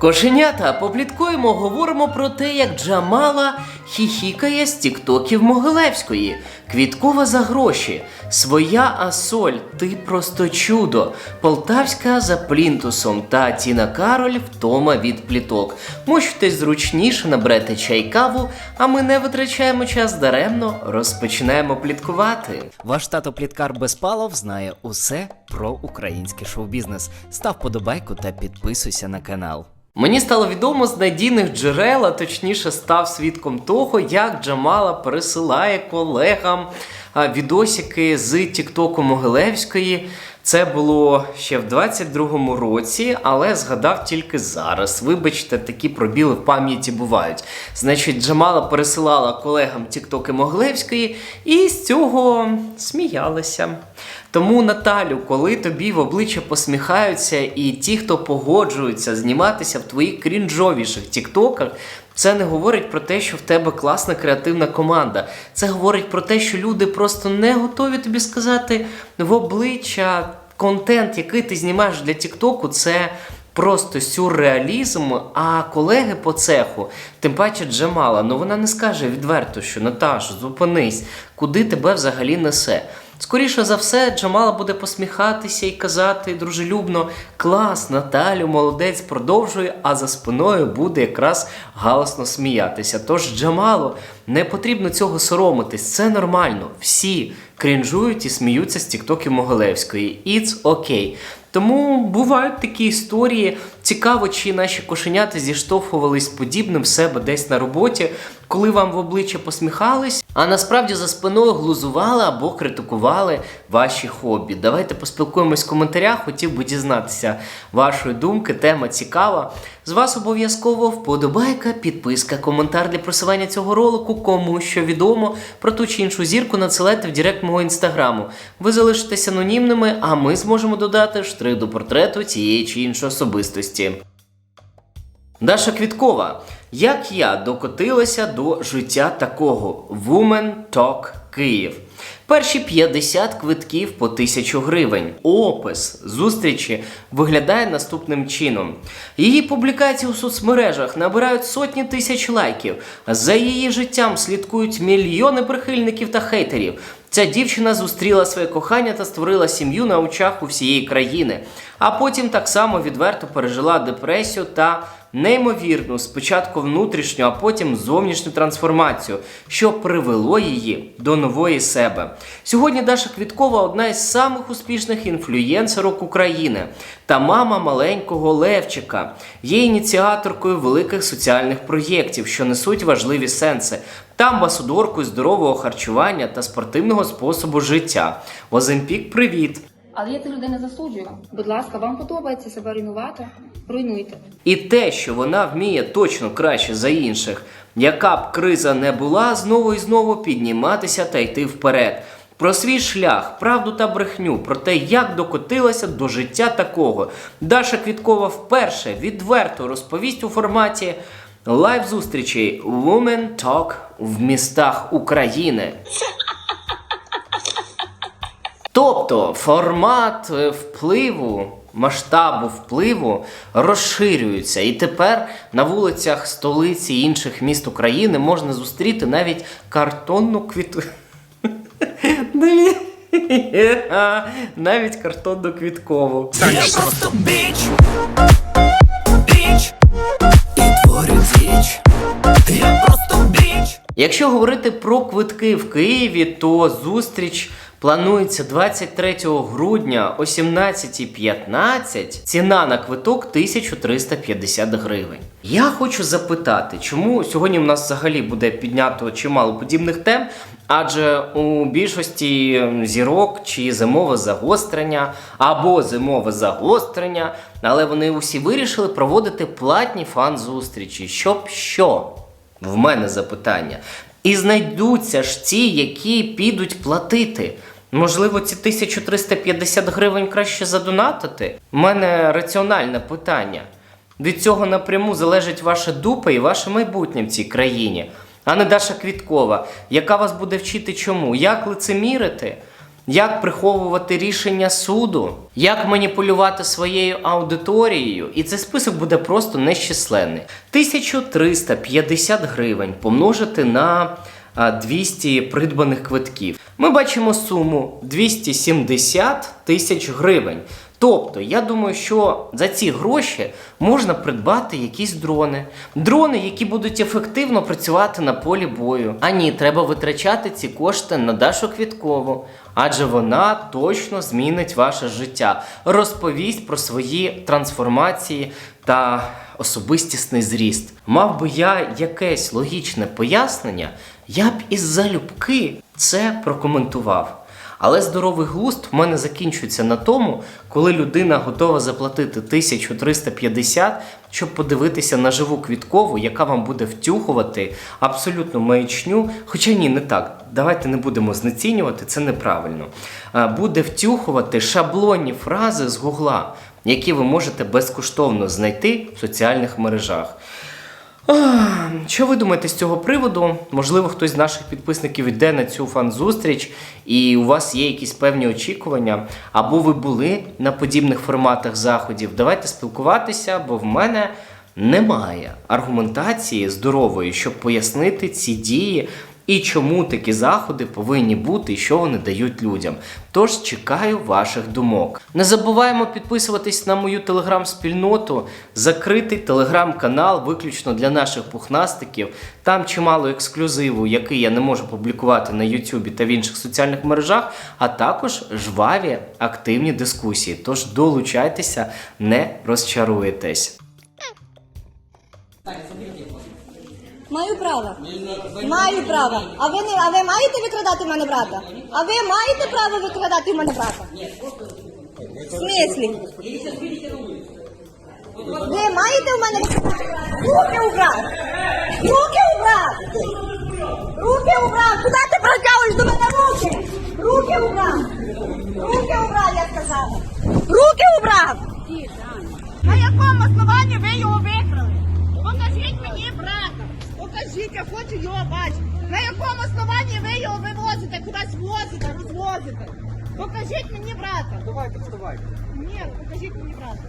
Кошенята, попліткуємо, говоримо про те, як Джамала хіхікає з тіктоків Могилевської. Квіткова за гроші. Своя Асоль, ти просто чудо. Полтавська за плінтусом та Тіна Кароль втома від пліток. Мощтесь зручніше, набрете чай каву, а ми не витрачаємо час даремно, розпочинаємо пліткувати. Ваш тато Пліткар Безпалов знає усе про український шоу-бізнес. Став подобайку та підписуйся на канал. Мені стало відомо з надійних джерел, а точніше став свідком того, як Джамала пересилає колегам відосики з Тіктоку Могилевської. Це було ще в 22-му році, але згадав тільки зараз. Вибачте, такі пробіли в пам'яті бувають. Значить, Джамала пересилала колегам Тіктоки Могилевської і з цього сміялися. Тому, Наталю, коли тобі в обличчя посміхаються, і ті, хто погоджуються зніматися в твоїх крінжовіших тіктоках, це не говорить про те, що в тебе класна креативна команда. Це говорить про те, що люди просто не готові тобі сказати в обличчя контент, який ти знімаєш для Тіктоку, це. Просто сюрреалізм, а колеги по цеху, тим паче Джамала, ну вона не скаже відверто, що Наташ, зупинись, куди тебе взагалі несе. Скоріше за все, Джамала буде посміхатися і казати дружелюбно: клас, Наталю, молодець, продовжує, а за спиною буде якраз галасно сміятися. Тож, Джамало, не потрібно цього соромитись, це нормально. Всі крінжують і сміються з тіктоків Могилевської. It's okay. Тому бувають такі історії. Цікаво, чи наші кошенята зіштовхувались подібним в себе десь на роботі, коли вам в обличчя посміхались, а насправді за спиною глузували або критикували ваші хобі. Давайте поспілкуємось в коментарях. Хотів би дізнатися вашої думки. Тема цікава. З вас обов'язково вподобайка, підписка, коментар для просування цього ролику. Кому що відомо про ту чи іншу зірку надсилайте в директ мого інстаграму. Ви залишитесь анонімними, а ми зможемо додати штрих до портрету цієї чи іншої особистості. Даша Квіткова. Як я докотилася до життя такого Woman Talk Київ. Перші 50 квитків по 1000 гривень. Опис зустрічі виглядає наступним чином. Її публікації у соцмережах набирають сотні тисяч лайків. За її життям слідкують мільйони прихильників та хейтерів. Ця дівчина зустріла своє кохання та створила сім'ю на очах у всієї країни. А потім так само відверто пережила депресію та неймовірну спочатку внутрішню, а потім зовнішню трансформацію, що привело її до нової себе. Сьогодні Даша Квіткова одна із самих успішних інфлюєнсерок України та мама маленького Левчика. Є ініціаторкою великих соціальних проєктів, що несуть важливі сенси, та амбасадоркою здорового харчування та спортивного способу життя. Оземпік, привіт! Але я цих людей не засуджую. Будь ласка, вам подобається себе руйнувати? Руйнуйте. І те, що вона вміє точно краще за інших, яка б криза не була, знову і знову підніматися та йти вперед. Про свій шлях, правду та брехню, про те, як докотилася до життя такого. Даша Квіткова вперше відверто розповість у форматі лайв зустрічей Women Talk в містах України. Тобто формат е, впливу, масштабу впливу розширюється, і тепер на вулицях столиці і інших міст України можна зустріти навіть картонну квіту. Навіть- картонну квіткову. Я просто біч, біч, і творю діч. Я просто біч. Якщо говорити про квитки в Києві, то зустріч планується 23 грудня о 17.15. Ціна на квиток 1350 гривень. Я хочу запитати, чому сьогодні в нас взагалі буде піднято чимало подібних тем, адже у більшості зірок чи зимове загострення або зимове загострення, але вони усі вирішили проводити платні фан-зустрічі. Щоб що? В мене запитання. І знайдуться ж ті, які підуть платити. Можливо, ці 1350 гривень краще задонатити? У мене раціональне питання. Від цього напряму залежить ваша дупа і ваше майбутнє в цій країні, а не Даша Квіткова, яка вас буде вчити чому? Як лицемірити? як приховувати рішення суду, як маніпулювати своєю аудиторією, і цей список буде просто нещисленний. 1350 гривень помножити на 200 придбаних квитків. Ми бачимо суму 270 тисяч гривень. Тобто, я думаю, що за ці гроші можна придбати якісь дрони. Дрони, які будуть ефективно працювати на полі бою. А ні, треба витрачати ці кошти на Дашу Квіткову, адже вона точно змінить ваше життя, розповість про свої трансформації та особистісний зріст. Мав би я якесь логічне пояснення, я б із залюбки це прокоментував. Але здоровий глузд в мене закінчується на тому, коли людина готова заплатити 1350, щоб подивитися на живу квіткову, яка вам буде втюхувати абсолютно маячню. Хоча ні, не так. Давайте не будемо знецінювати, це неправильно. Буде втюхувати шаблонні фрази з гугла, які ви можете безкоштовно знайти в соціальних мережах. Що ви думаєте з цього приводу? Можливо, хтось з наших підписників йде на цю фан-зустріч, і у вас є якісь певні очікування, або ви були на подібних форматах заходів. Давайте спілкуватися, бо в мене немає аргументації здорової, щоб пояснити ці дії і чому такі заходи повинні бути і що вони дають людям. Тож чекаю ваших думок. Не забуваємо підписуватись на мою телеграм-спільноту, закритий телеграм-канал виключно для наших пухнастиків. Там чимало ексклюзиву, який я не можу публікувати на Ютубі та в інших соціальних мережах, а також жваві активні дискусії. Тож долучайтеся, не розчаруєтесь. Маю право. Маю право. А ви не а ви маєте викрадати в мене брата? А ви маєте право викрадати в мене брата? В смислі? Ви маєте в мене руки убрав! Руки убрав! Руки убрав! Куди ти протягуєш до мене руки? Руки убрав! Руки убрав, я сказала! Руки убрав! На якому основанні ви його викрали? Покажіть мені брата. Покажіть, я хочу його бачити. На якому основанні ви його вивозите, кудись возите, розвозите? Покажіть мені брата. Давайте, вставайте. Ні, покажіть мені брата.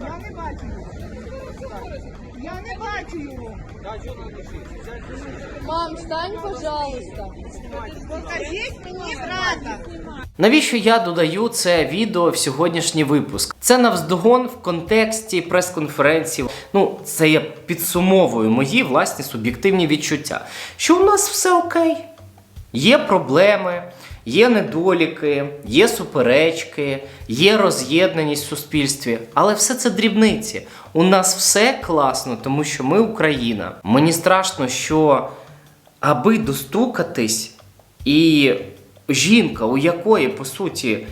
Я не бачу його. Я не бачу його. Мам, встань, пожалуйста. Покажіть мені брата. Навіщо я додаю це відео в сьогоднішній випуск? Це навздогон в контексті прес-конференції. Ну, це я підсумовую мої власні суб'єктивні відчуття. Що у нас все окей. Є проблеми, є недоліки, є суперечки, є роз'єднаність в суспільстві, але все це дрібниці. У нас все класно, тому що ми Україна. Мені страшно, що аби достукатись, і жінка, у якої, по суті,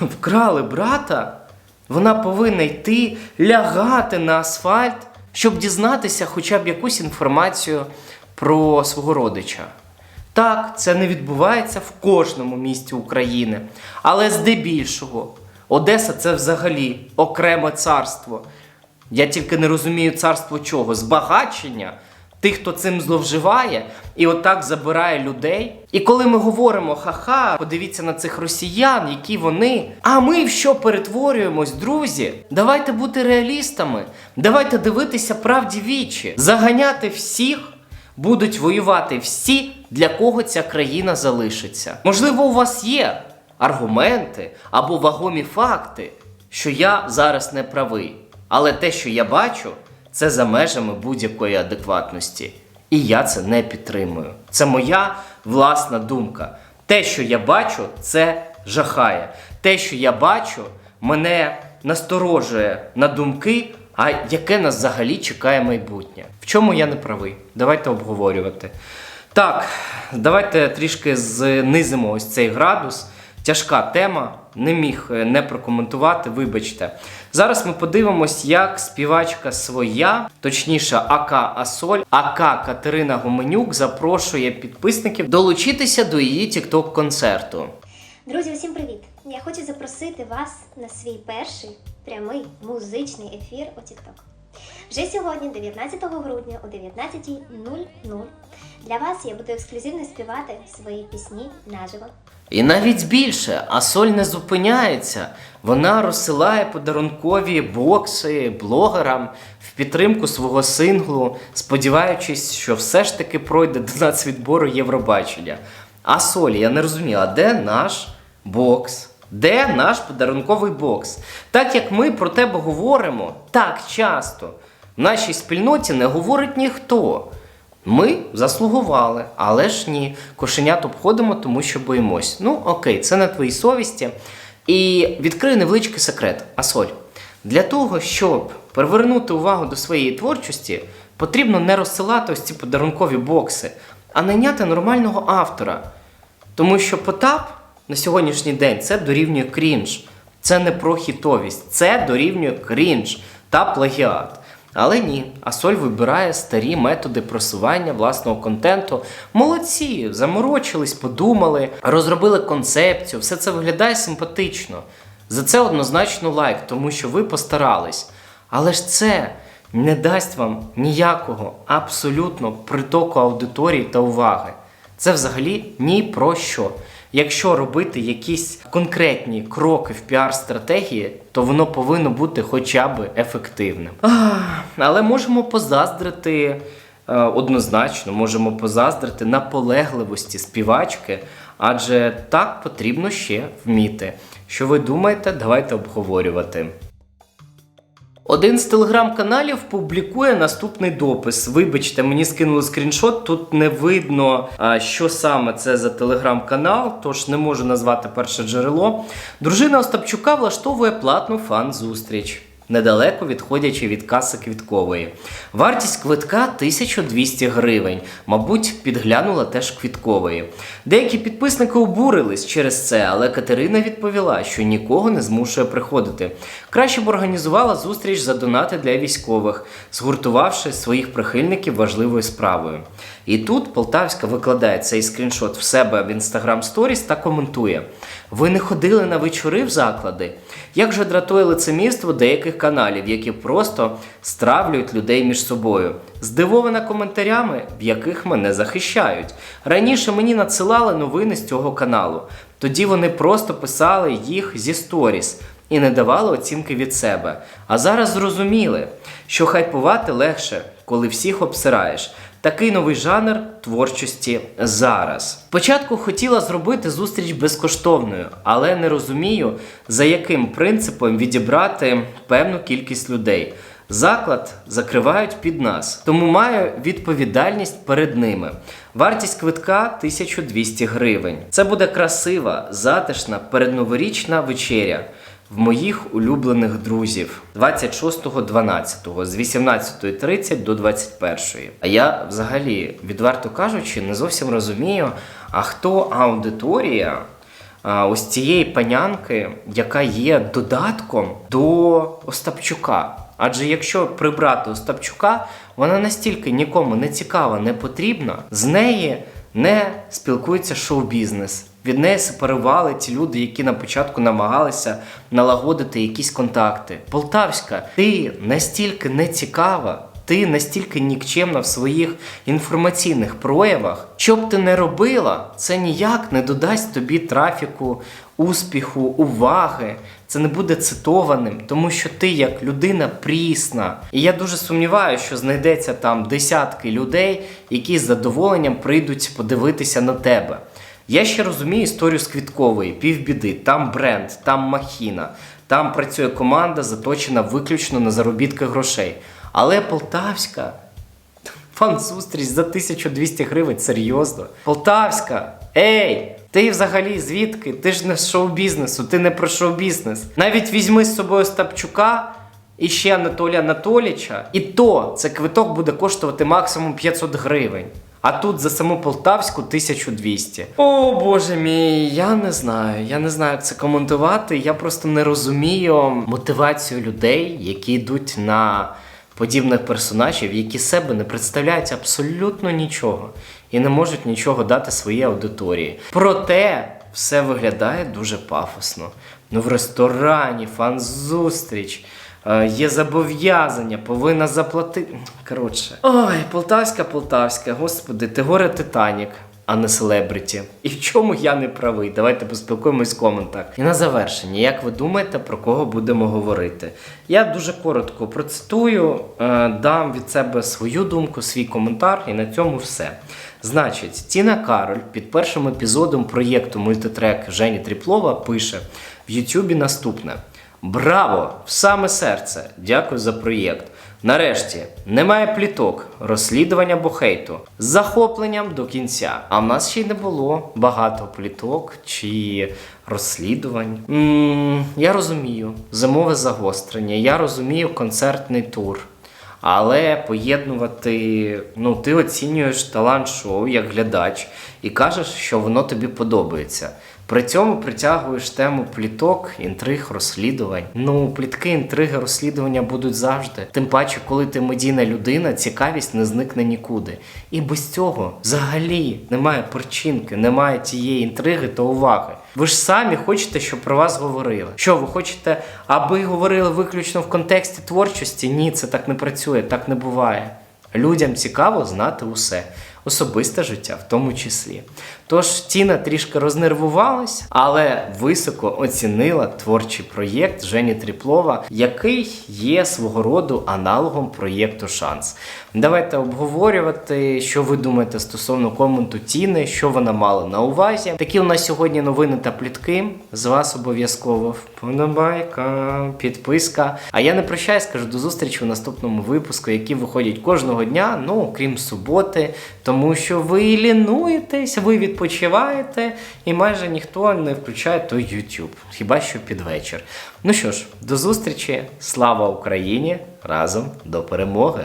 вкрали брата, вона повинна йти лягати на асфальт, щоб дізнатися хоча б якусь інформацію про свого родича. Так, це не відбувається в кожному місті України, але здебільшого Одеса це взагалі окреме царство. Я тільки не розумію царство чого? Збагачення тих, хто цим зловживає, і отак забирає людей. І коли ми говоримо ха-ха, подивіться на цих росіян, які вони. А ми в що перетворюємось, друзі? Давайте бути реалістами, давайте дивитися правді вічі, заганяти всіх. Будуть воювати всі, для кого ця країна залишиться. Можливо, у вас є аргументи або вагомі факти, що я зараз не правий. Але те, що я бачу, це за межами будь-якої адекватності. І я це не підтримую. Це моя власна думка. Те, що я бачу, це жахає. Те, що я бачу, мене насторожує на думки, а яке нас взагалі чекає майбутнє. В чому я не правий? Давайте обговорювати. Так, давайте трішки знизимо ось цей градус. Тяжка тема, не міг е, не прокоментувати, вибачте. Зараз ми подивимось, як співачка своя, точніше, АК Асоль, АК Катерина Гоменюк запрошує підписників долучитися до її тікток-концерту. Друзі, усім привіт! Я хочу запросити вас на свій перший прямий музичний ефір у TikTok. Вже сьогодні, 19 грудня о 19.00, для вас я буду ексклюзивно співати свої пісні наживо. І навіть більше, Асоль не зупиняється. Вона розсилає подарункові бокси блогерам в підтримку свого синглу, сподіваючись, що все ж таки пройде до нацвідбору Євробачення. А Соль, я не розумію, а де наш бокс? Де наш подарунковий бокс? Так як ми про тебе говоримо так часто, в нашій спільноті не говорить ніхто. Ми заслугували, але ж ні. Кошенят обходимо, тому що боїмось. Ну, окей, це на твоїй совісті. І відкрию невеличкий секрет. Асоль. Для того, щоб привернути увагу до своєї творчості, потрібно не розсилати ось ці подарункові бокси, а найняти нормального автора. Тому що Потап на сьогоднішній день це дорівнює крінж. Це не про хітовість, це дорівнює крінж та плагіат. Але ні, Асоль вибирає старі методи просування власного контенту. Молодці, заморочились, подумали, розробили концепцію, все це виглядає симпатично. За це однозначно лайк, тому що ви постарались. Але ж це не дасть вам ніякого абсолютно притоку аудиторії та уваги. Це взагалі ні про що. Якщо робити якісь конкретні кроки в піар-стратегії, то воно повинно бути хоча б ефективним. Але можемо позаздрити е, однозначно, можемо позаздрити наполегливості співачки, адже так потрібно ще вміти. Що ви думаєте, давайте обговорювати. Один з телеграм-каналів публікує наступний допис. Вибачте, мені скинули скріншот. Тут не видно, що саме це за телеграм-канал, тож не можу назвати перше джерело. Дружина Остапчука влаштовує платну фан-зустріч. Недалеко відходячи від каси квіткової. Вартість квитка 1200 гривень. Мабуть, підглянула теж квіткової. Деякі підписники обурились через це, але Катерина відповіла, що нікого не змушує приходити. Краще б організувала зустріч за донати для військових, згуртувавши своїх прихильників важливою справою. І тут Полтавська викладає цей скріншот в себе в Instagram Stories та коментує: Ви не ходили на вечори в заклади? Як же дратує лицемірство деяких каналів, які просто стравлюють людей між собою, здивована коментарями, в яких мене захищають. Раніше мені надсилали новини з цього каналу. Тоді вони просто писали їх зі сторіс і не давали оцінки від себе. А зараз зрозуміли, що хайпувати легше, коли всіх обсираєш. Такий новий жанр творчості зараз. Спочатку хотіла зробити зустріч безкоштовною, але не розумію, за яким принципом відібрати певну кількість людей. Заклад закривають під нас, тому маю відповідальність перед ними. Вартість квитка 1200 гривень. Це буде красива, затишна передноворічна вечеря в моїх улюблених друзів 26.12 з 18.30 до 21.00. А я взагалі, відверто кажучи, не зовсім розумію, а хто аудиторія а, ось цієї панянки, яка є додатком до Остапчука. Адже якщо прибрати Остапчука, вона настільки нікому не цікава, не потрібна, з неї не спілкується шоу-бізнес. Від неї сепарували ті люди, які на початку намагалися налагодити якісь контакти. Полтавська, ти настільки не цікава, ти настільки нікчемна в своїх інформаційних проявах. Що б ти не робила, це ніяк не додасть тобі трафіку, успіху, уваги. Це не буде цитованим, тому що ти як людина прісна. І я дуже сумніваюся, що знайдеться там десятки людей, які з задоволенням прийдуть подивитися на тебе. Я ще розумію історію з квіткової, півбіди, там бренд, там махіна, там працює команда, заточена виключно на заробітки грошей. Але Полтавська, фан-зустріч за 1200 гривень, серйозно. Полтавська, ей! Ти взагалі звідки? Ти ж не з шоу-бізнесу, ти не про шоу-бізнес. Навіть візьми з собою Стапчука і ще Анатолія Анатоліча, і то це квиток буде коштувати максимум 500 гривень. А тут за саму Полтавську 1200. О боже мій, я не знаю. Я не знаю, як це коментувати. Я просто не розумію мотивацію людей, які йдуть на подібних персонажів, які себе не представляють абсолютно нічого і не можуть нічого дати своїй аудиторії. Проте все виглядає дуже пафосно. Ну в ресторані, фан-зустріч. Е, Є зобов'язання, повинна заплатити. Коротше. Ой, Полтавська, Полтавська, господи, ти горе Титанік. А не селебриті. І в чому я не правий? Давайте поспілкуємось в коментах. І на завершення, як ви думаєте, про кого будемо говорити? Я дуже коротко процитую, е, дам від себе свою думку, свій коментар, і на цьому все. Значить, Тіна Кароль під першим епізодом проєкту мультитрек Жені Тріплова пише в Ютубі наступне: Браво! В саме серце! Дякую за проєкт. Нарешті немає пліток, розслідування або хейту з захопленням до кінця. А в нас ще й не було багато пліток чи розслідувань. м я розумію, зимове загострення, я розумію концертний тур. Але поєднувати, ну ти оцінюєш талант шоу як глядач і кажеш, що воно тобі подобається. При цьому притягуєш тему пліток, інтриг, розслідувань. Ну, плітки, інтриги, розслідування будуть завжди. Тим паче, коли ти медійна людина, цікавість не зникне нікуди. І без цього взагалі немає причинки, немає тієї інтриги та уваги. Ви ж самі хочете, щоб про вас говорили. Що ви хочете, аби говорили виключно в контексті творчості? Ні, це так не працює, так не буває. Людям цікаво знати усе, особисте життя в тому числі. Тож Тіна трішки рознервувалась, але високо оцінила творчий проєкт Жені Тріплова, який є свого роду аналогом проєкту Шанс. Давайте обговорювати, що ви думаєте стосовно коменту Тіни, що вона мала на увазі. Такі у нас сьогодні новини та плітки. З вас обов'язково вподобайка, підписка. А я не прощаюсь, скажу до зустрічі у наступному випуску, які виходять кожного дня, ну крім суботи, тому що ви лінуєтесь, ви відпочиваєте, і майже ніхто не включає той YouTube, хіба що під вечір. Ну що ж, до зустрічі, слава Україні! Разом до перемоги!